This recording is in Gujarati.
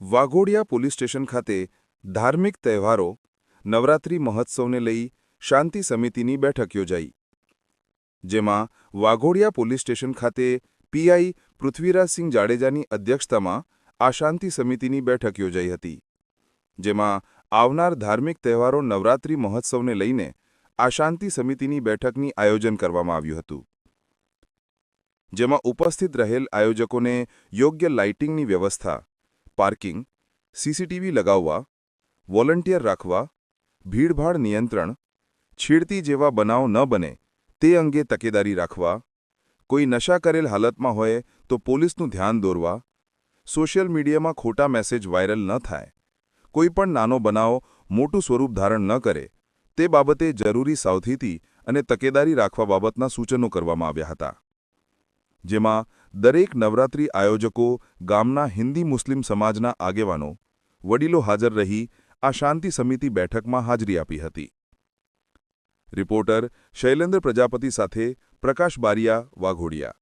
વાઘોડિયા પોલીસ સ્ટેશન ખાતે ધાર્મિક તહેવારો, નવરાત્રિ મહોત્સવને લઈ શાંતિ સમિતિની બેઠક યોજાઈ. જેમાં વાઘોડિયા પોલીસ સ્ટેશન ખાતે પીઆઈ પૃથ્વીરાજસિંહ જાડેજાની અધ્યક્ષતામાં આ શાંતિ સમિતિની બેઠક યોજાઈ હતી. જેમાં આવનાર ધાર્મિક તહેવારો નવરાત્રી મહોત્સવને લઈને આ શાંતિ સમિતિની બેઠકની આયોજન કરવામાં આવ્યું હતું. જેમાં ઉપસ્થિત રહેલ આયોજકોને યોગ્ય લાઇટિંગની વ્યવસ્થા પાર્કિંગ, સીસીટીવી લગાવવા, વોલન્ટિયર રાખવા, ભીડભાડ નિયંત્રણ, છેડતી જેવા બનાવ ન બને તે અંગે તકેદારી રાખવા, કોઈ નશા કરેલ હાલતમાં હોય તો પોલીસનું ધ્યાન દોરવા, સોશિયલ મીડિયામાં ખોટા મેસેજ વાયરલ ન થાય, કોઈ પણ નાનો બનાવ મોટું સ્વરૂપ ધારણ ન કરે તે બાબતે જરૂરી સાવધીતી અને તકેદારી રાખવા બાબતના સૂચનો કરવામાં આવ્યા હતા. જેમાં દરેક નવરાત્રિ આયોજકો ગામના હિન્દી મુસ્લિમ સમાજના આગેવાનો, વડીલો હાજર રહી આ શાંતિ સમિતિ બેઠકમાં હાજરી આપી હતી. રિપોર્ટર શૈલેન્દ્ર પ્રજાપતિ સાથે પ્રકાશ બારિયા વાઘોડિયા.